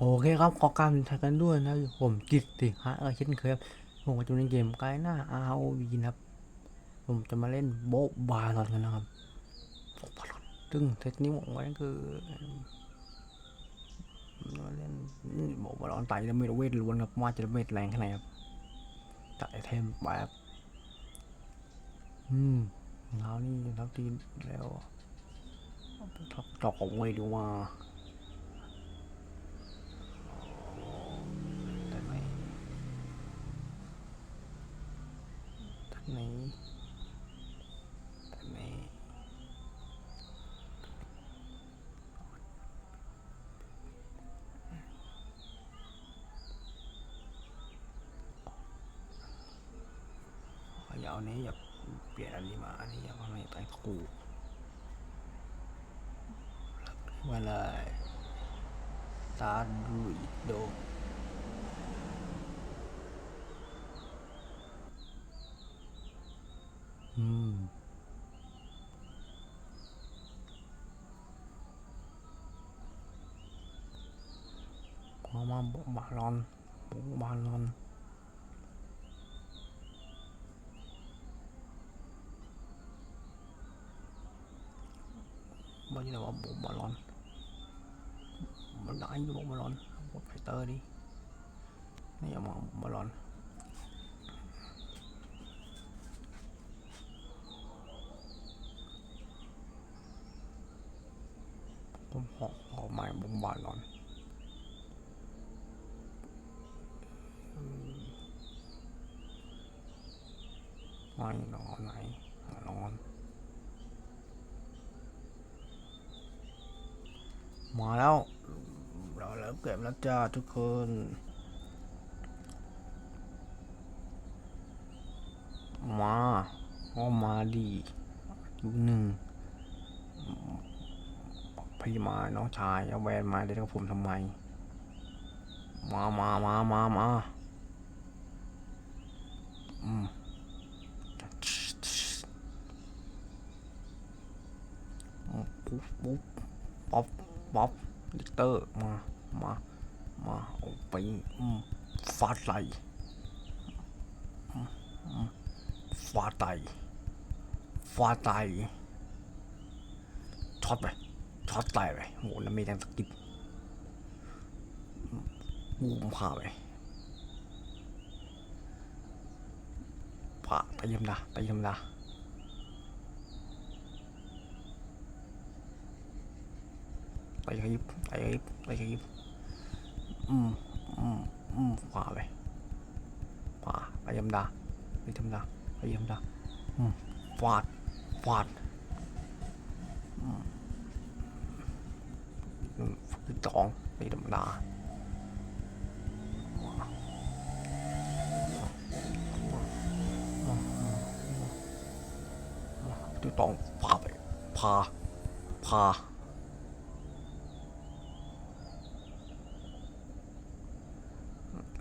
โอเคครับ ขอการทักกันด้วยนะผมจิตติฮะเออเช่นเคยครับผมมาจูในเกมไกด์หน้า ROV นะครับ ผมจะมาเล่นโบ๊บาลอนกันนะครับโบ๊บาลอนซึ่งเทคนิคของไว้คือมาเล่นโบ๊บาลอนไต่จะไม่เวทล้วนครับว่าจะเวทแรงแค่ไหนครับตัดไอเทมไปครับอืมแล้วนี่แล้วทีแล้วจอกของเวทดีว่า ได้ไหมได้ไหมได้ไหม อาเอานี้อย่าเปลี่ยนอันนี้มา อันนี้อย่ามาไม่ไปถูกว่าเลยตาดุยโดอืมมามาบมาลอนบาลอนบ้านนี่นะว่าบบาลอน bộ bà lon mình đã như bộ bà lon một phải tơ đi bây giờ mà bà lon ผมหอกหอกไม้บมบาลอนไม่หนอไหน มาแล้ว เราเริ่มเก็บแล้วจ้าทุกคนมาก็มาดีอยู่หนึ่งพี่มาน้องชายเอาแวนมาเล่นกับผมทำไม มามามามามาอืมปุ๊บปุ๊บ ป๊อปลิเตอร์มา มา มาเอาไปฟาดไหลฟาดไตฟาดไตช็อตไปช็อตไตไปโหแล้วไม่แรงสกิปบูมผ่าไปผ่าตีธรรมดาตีธรรมดา ตีขยิบตีขยิบตีขยิบอืมอืมอืมผ่าไปผ่าตีธรรมดาตีธรรมดาตีธรรมดาอืมฟาดฟาดคือสองไม่ธรรมดาที่ต้องพาไปพาพา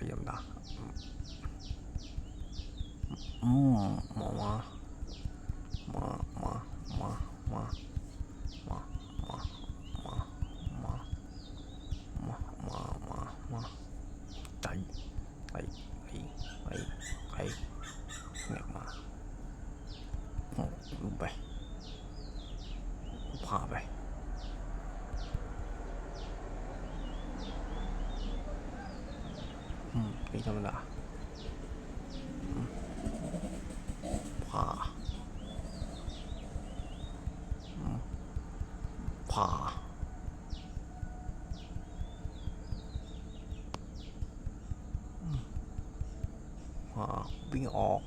yapayım da. Ma ma ma ma ma ma 이렇게 잡는다 파 파. 파. วิ่งออก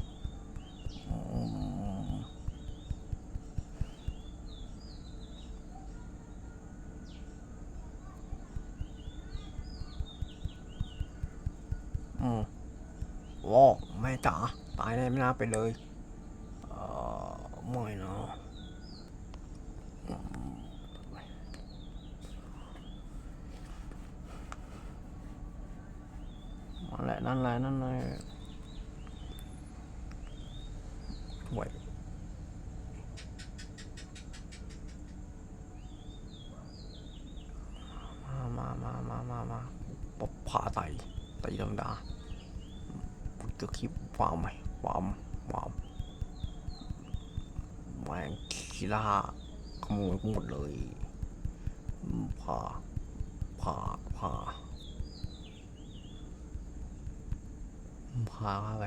ไปเลยเออไม่เนาะมนั่นแหละนั่นแหละนั่นแหละห่วมามามามามามาปะผ่าไตไตธรรมดาก็คิดฟาร์มไหม บอมบอมแมงคีล่าขโมยหมดเลยพาพาพาพาไป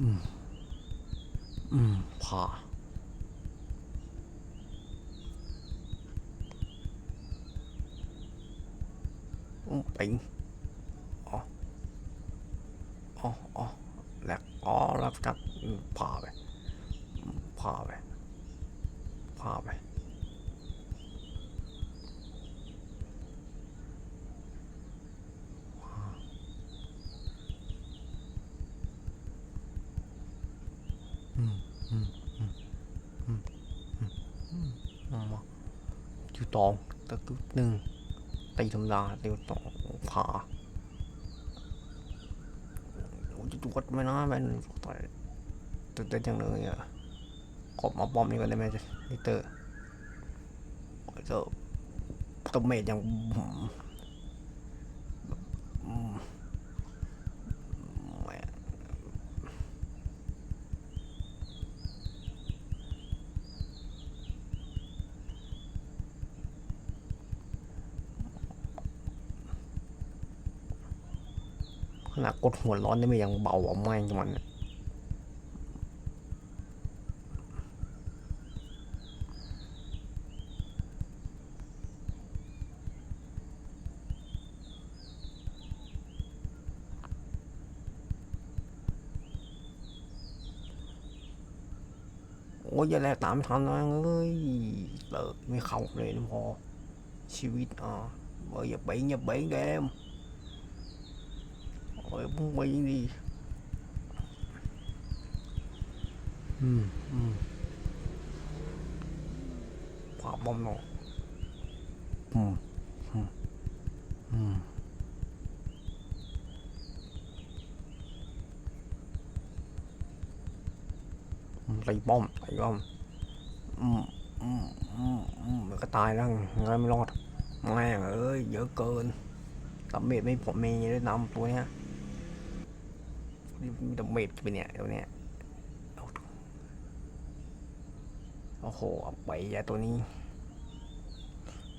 嗯。Mm. อืมอืมอืมผ่าอืมปิงอ๋อ อ๋อ อ๋อ แล้วอ๋อแล้วจัดอืมพาไปอืมพาไปพาไปพาอืมอืมอืมอืมอืมอืมอืมมา ตัวตองตะกุดหนึ่งตีธรรมดาตีต่องขาโอ้ยจะตรวจไหมนะแม่นต่อยตื่นเต้นจังเลยอะขอบมาปอมนี่ก่อนได้ไหมจ๊ะลิเตอร์เจอตบเมดอย่างอืมอืมแหม่ข นาดกดหัวร้อนนี่มันยังเบาอะแม่งมันอะโอ้ยอย่าแลกตามไม่ทันนะเอ้ยเลิกไม่เข้าเลยนะพอชีวิตอะเอ้ยอย่าเบ่งอย่าเบ่งแกม โอ้ยมึงไปดิอืมอืมพาบอมเนาะอืมอืมอืมอืมตีป้อมตีป้อมอืมอืมอืมอืมมันก็ตายแล้วไงไม่รอดแม่งเอ้ยเยอะเกินดาเมจไม่ผมมีด้วยนำตัวเนี้ย นี่มีดไปเนี่ยตัวเนี้ยโอ้โหเอาไปยาตัวนี้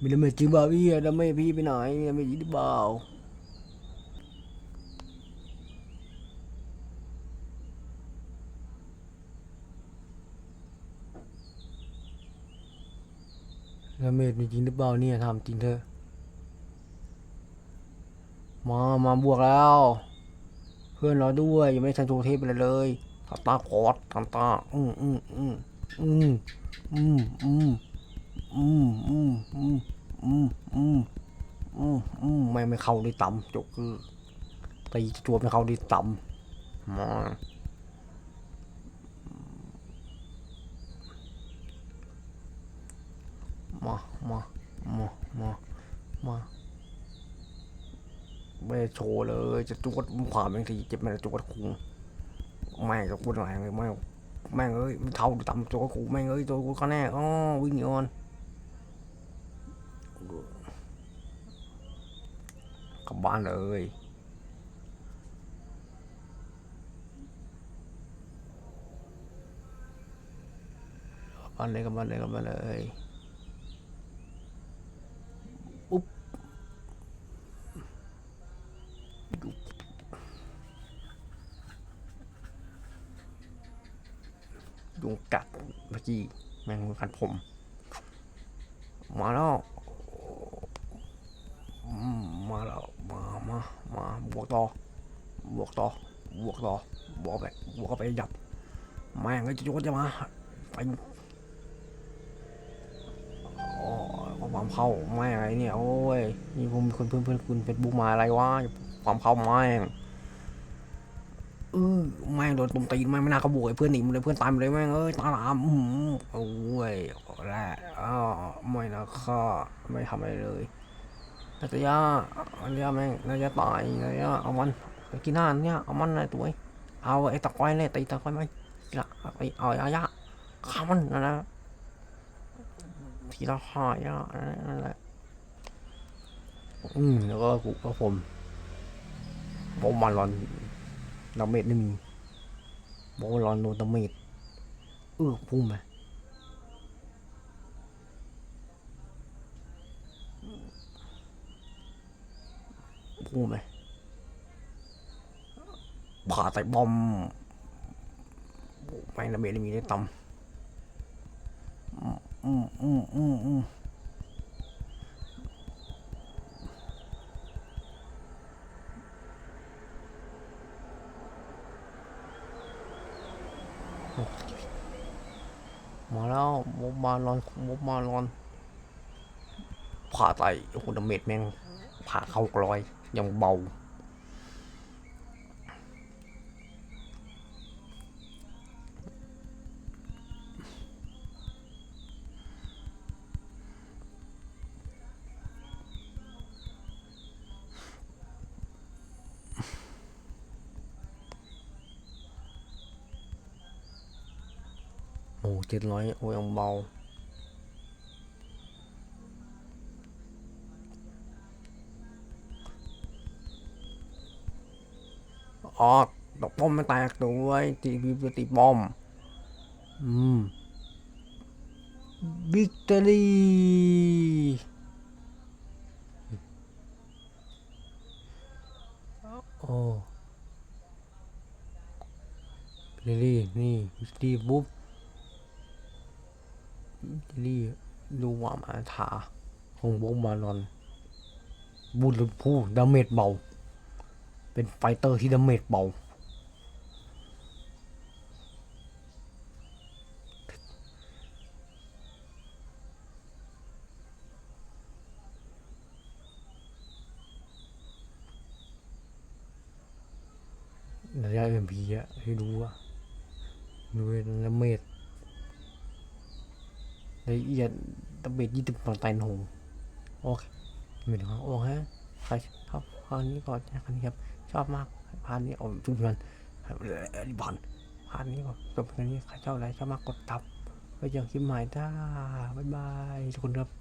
มีดาเมจจริงเปล่าพี่ดาเมจพี่ไปไหนมีดาเมจจริงหรือเปล่าดาเมจมีจริงหรือเปล่าเนี่ยทำจริงเถอะมา มาบวกแล้ว พื่อนเราด้วยยังไม่ได้ทันทูเทพเลยเลยทำตาคอดทำตาอืมอืมอืมอืมอืมอืมอืมอืมอืมอืมอืมอืมอืมไม่ไม่เข้าได้ต่ำจกคือตีตัวไม่เข้าได้ต่ำมามามามามามา ไม่ได้โชว์เลย จะจวดขวาแม่งทีเจ็บแม่งจวดคุงแม่งจะพูดอะไรเลยแม่แม่งเอ้ยเท่าต่ำจวดคุงแม่งเอ้ยตัวกูก็แน่อ๋อวิ่งหนีก่อนกลับบ้านเลยกลับบ้านเลยกลับบ้านเลยกลับบ้านเลยอุ๊บยุงกัดี้แม่งมันกัดผมมาแล้วมาแล้วมามามาบวกต่อบวกต่อบวกต่อบวกไปบวกไปยับแม่งก็จะโยนจะมาไปอ๋อความเข้าแม่งไอ้เนี่ยโอ้ยนี่ผมมีคนเพื่อนเพื่อนคุณเฟซบุ๊กมาอะไรวะความเข้าแม่ง เออแม่งโดนตุ่มตีแม่งไม่น่าเขาบวกไอ้เพื่อนหนีมันเลยเพื่อนตายหมดเลยแม่งเอ้ยตาลามอืมโอ้ยและอ้าวไม่นะข้าไม่ทำอะไรเลยนายานาตยาแม่งนาตยาตายนาตยาเอามันไปกินอาหารเนี่ยเอามันเลยตัวเอเอาไอ้ตะกอยเลยตีตะกอยไหมทีละเอาไปเอาอายะข้ามันนั่นะทีละหอยอะนั่นแหละอืมแล้วก็กูก็ผมผมมาลอน ดาเมจไม่มี บอกว่าลอนโดนดาเมจเออพุ่งไปพุ่งไปผ่าใส่บอมไม่ดาเมจไม่มีได้ต่ำอืมอืมอืมอืม มาแล้วมบมาลอนมบมาลอนผ่าไตโอ้โหดาเมจแม่งผ่าเข้ากลอยยังเบา โอ้เจ็ดร้อยโอ้ยเบาอ๋อดอกป้อมมันแตกด้วยตีบีบตีป้อม อืมวิกตอรี่โอ้วิกตอรี่นี่วิกตอรี่บุ๊บ วิกตอรี่ดูว่ามาถาของวงบาลอน บูดพูดาเมจเบา เป็นไฟเตอร์ที่ดาเมจเบา ระยะเอ็มพีอะให้ดูอะดูดาเมจ เลยเอียดดาเมจยี่สิบปอนด์ไตนหงโอเคไม่ถึงโอเคใครชอบพานนี้ก่อนนะครับนี้ครับ ชอบมากพานนี้โอาทุกคนริบอนพานนี้ก่อนจบแค่นี้ใครชอบอะไรชอบมากกดตับไว้เจอคลิปใหม่จ้าบ๊ายบายทุกคนครับ